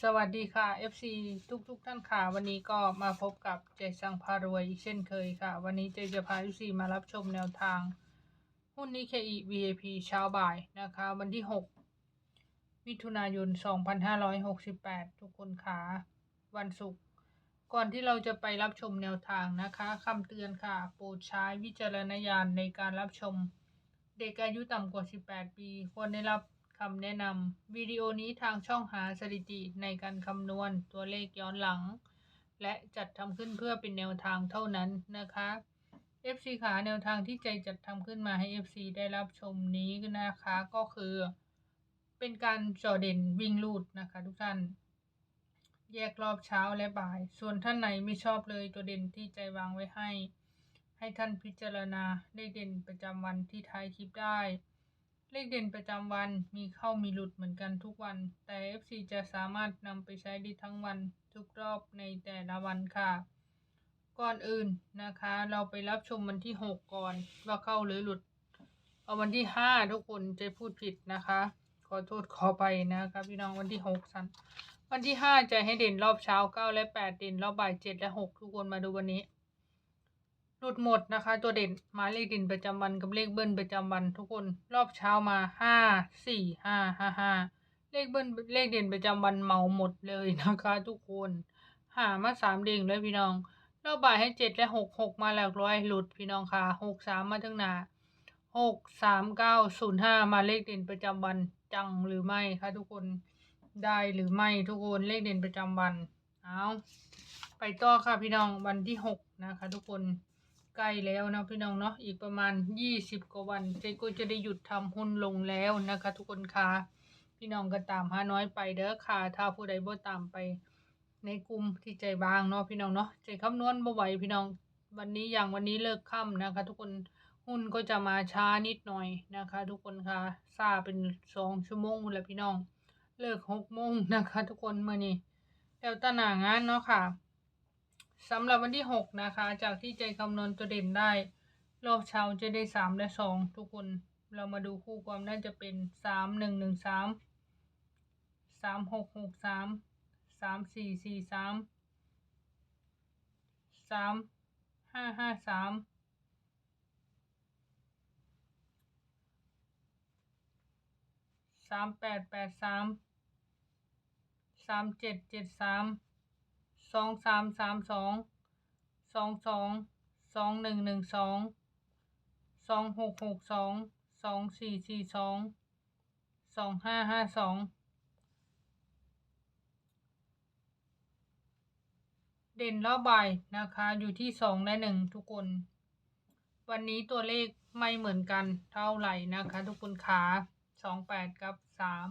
สวัสดีค่ะ FC ทุกทุกๆท่านค่ะ วันนี้ก็มาพบกับเจสังพารวยอีกเช่นเคยค่ะ วันนี้เจจะพา FC มารับชมแนวทาง หุ้นนิเคอี VIP เช้าบ่ายนะคะ วันที่ 6 มิถุนายน 2568 ทุกคนค่ะ วันศุกร์ก่อนที่เราจะไปรับชมแนวทางนะคะคำเตือนค่ะ โปรดใช้วิจารณญาณในการรับชม เด็กอายุต่ำกว่า 18 ปี ควรได้รับำแนะนำวิดีโอนี้ทางช่องหาสถิติในการคำนวณตัวเลขย้อนหลัง และจัดทำขึ้นเพื่อเป็นแนวทางเท่านั้นนะคะ FC ขาแนวทางที่ใจจัดทำขึ้นมาให้ FC ได้รับชมนี้นะคะก็คือ เป็นการจอเด่นวิ่งลูดนะคะ ทุกท่าน แยกรอบเช้าและบ่าย ส่วนท่านไหนไม่ชอบเลยตัวเด่นที่ใจวางไว้ให้ ให้ท่านพิจารณาเลขเด่นประจำวันที่ท้ายคลิปได้ เลขเด่นประจำวันมีเข้ามีหลุดเหมือนกันทุกวัน แต่ FC จะสามารถนำไปใช้ได้ทั้งวันทุกรอบในแต่ละวันค่ะ ก่อนอื่นนะคะ เราไปรับชมวันที่ 6 ก่อนว่าเข้าหรือหลุด เอาวันที่ 5 ทุกคนจะพูดผิดนะคะ ขอโทษขอไปนะครับพี่น้องวันที่ 6 สัน วันที่ 5 จะให้เด่นรอบเช้า 9 และ 8 เด่นรอบบ่าย 7 และ 6 ทุกคนมาดูวันนี้ หลุดหมดนะคะ ตัวเด่นหมายเลขเด่นประจำวันกับเลขเบิ้ลประจำวันทุกคนรอบเช้ามาห้าสี่ห้าห้าห้าเลขเบิ้ลเลขเด่นประจำวันเมาหมดเลยนะคะ ทุกคน หามาสามเด่งเลยพี่น้องรอบบ่ายให้เจ็ดและหกหกมาหลักร้อยหลุดพี่น้องค่ะหกสามมาทั้งหนาหกสามเก้าศูนย์ห้ามาเลขเด่นประจำวันจังหรือไม่คะทุกคนได้หรือไม่ทุกคนเลขเด่นประจำวันเอาไปต่อค่ะพี่น้องวันที่หกนะคะ ทุกคน ใกล้แล้วนะพี่น้องเนาะอีกประมาณ 20 กว่าวันเจก็จะได้หยุดทำหุ้นลงแล้วนะคะ ทุกคนค่ะพี่น้องก็ตามหาน้อยไปเด้อค่ะ ถ้าผู้ใดบ่ตามไป ในกลุ่มที่ใจบางเนาะพี่น้องเนาะใจคำนวณบ่ไหวพี่น้องวันนี้อย่างวันนี้เลิกค่ำนะคะ ทุกคนหุ้นก็จะมาช้านิดหน่อยนะคะ ทุกคนค่ะซาเป็นสองชั่วโมงแล้วพี่น้อง เลิกหกโมงนะคะ ทุกคนเมื่อนี้แล้วตาหนางานเนาะค่ะ สำหรับวันที่ 6 นะคะ จากที่ใจคำนวณตัวเด่นได้ รอบเช้าจะได้ 3 และ 2 ทุกคนเรามาดูคู่ความน่าจะเป็น 3 1 1 3 3 6 6 3 3 4 4 3 3 5 5 3 3 8 8 3 3 7 7 3 สองสามสามสองสองสองสองหนึ่งหนึ่งสองสองหกหกสองสองสี่สี่สองสองห้าห้าสองเด่นรอบบ่ายนะคะอยู่ที่สองและหนึ่งทุกคน วันนี้ตัวเลขไม่เหมือนกันเท่าไหร่นะคะ ทุกคนขาสองแปดกับสาม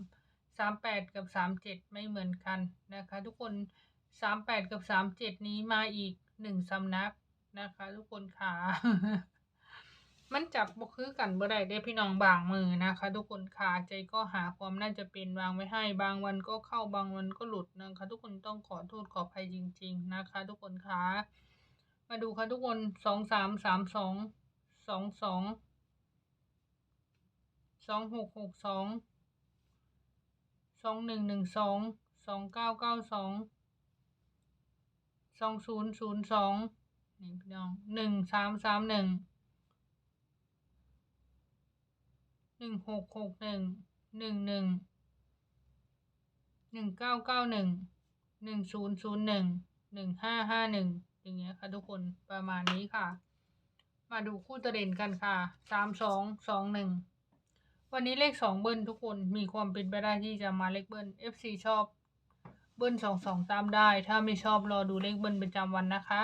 สามแปดกับสามเจ็ดไม่เหมือนกันนะคะ ทุกคน สามแปดกับสามเจ็ดนี้มาอีกหนึ่งสำนักนะคะ ทุกคนขามันจับบ่คือกันบ่ได้เด้พี่น้องบางมือนะคะ ทุกคนขาใจก็หาความน่าจะเป็นวางไว้ให้ บางวันก็เข้าบางวันก็หลุดนะคะ ทุกคนต้องขอโทษขออภัยจริง ๆนะคะ ทุกคนขามาดูค่ะทุกคนสองสามสามสองสองสองสองหกหกสองสองหนึ่งหนึ่งสองสองเก้าเก้าสอง สองศูนย์ศูนย์สองนี่พี่น้องหนึ่งสามสามหนึ่งหนึ่งหกหกหนึ่งหนึ่งหนึ่งหนึ่งเก้าเก้าหนึ่งหนึ่งศูนย์ศูนย์หนึ่งหนึ่งห้าห้าหนึ่งอย่างเงี้ยค่ะทุกคนประมาณนี้ค่ะ มาดูคู่ตัวเด่นกันค่ะสามสองสองหนึ่งวันนี้เลขสองเบิ้ลทุกคนมีความเป็นไปได้ที่จะมาเลขเบิ้ล FC ชอบ บิ้ลสองสองตามได้ ถ้าไม่ชอบรอดูเลขเบิ้ลประจำวันนะคะ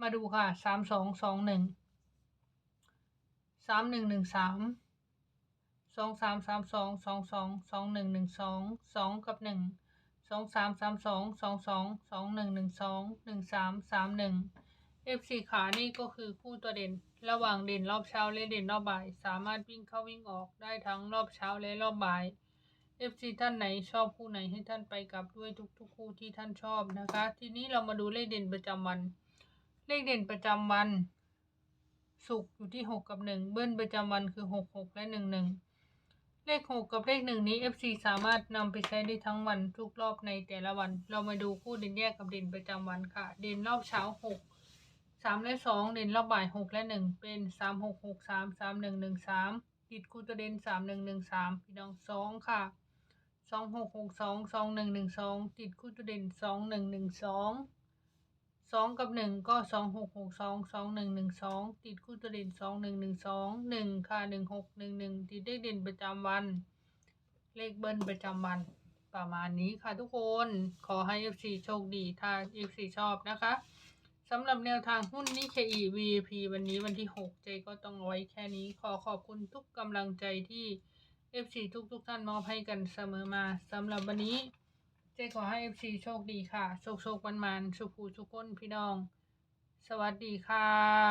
มาดูค่ะสามสองสองหนึ่งสามหนึ่งหนึ่งสามสองสามสามสองสองสองสองหนึ่งหนึ่งสองสองกับหนึ่งสองสามสามสองสองสองสองหนึ่งหนึ่งสองหนึ่งสามสามหนึ่งเอฟซีขานี่ก็คือคู่ตัวเด่น ระหว่างเด่นรอบเช้าและเด่นรอบบ่าย สามารถวิ่งเข้าวิ่งออกได้ทั้งรอบเช้าและรอบบ่าย FC ท่านไหนชอบคู่ไหนให้ท่านไปกลับด้วยทุกๆคู่ที่ท่านชอบนะคะ ทีนี้เรามาดูเลขเด่นประจำวัน เลขเด่นประจำวันศุกอยู่ที่หกกับหนึ่งเบิ้ลประจำวันคือหกหกและหนึ่งหนึ่งเลขหกกับเลขหนึ่งนี้ FC สามารถนำไปใช้ได้ทั้งวันทุกรอบในแต่ละวัน เรามาดูคู่เด่นแยกกับเด่นประจำวันค่ะ เด่นรอบเช้าหกสามและสองเด่นรอบบ่ายหกและหนึ่งเป็นสามหกหกสามสามหนึ่งหนึ่งสามติดคู่ตัวเด่นสามหนึ่งหนึ่งสามพี่น้องสองค่ะ สองหกหกสองสองหนึ่งหนึ่งสองติดคู่ตัวเด่นสองหนึ่งหนึ่งสองสองกับหนึ่งก็สองหกหกสองสองหนึ่งหนึ่งสองติดคู่ตัวเด่นสองหนึ่งหนึ่งสองหนึ่งค่ะหนึ่งหกหนึ่งหนึ่งติดเลขเด่นประจำวัน เลขเบิ้ลประจำวัน ประมาณนี้ค่ะทุกคนขอให้ FC โชคดีถ้า FC ชอบนะคะสำหรับแนวทางหุ้นนิเคอี VIP วันนี้วันที่6เจก็ต้องเอาไว้แค่นี้ขอขอบคุณทุกกำลังใจที่ FC ทุกทุกๆท่านมอบให้กันเสมอมาสำหรับวันนี้ เจขอให้ FC โชคดีค่ะ โชคโชควันมันๆสุขูสุกคนพี่น้อง สวัสดีค่ะ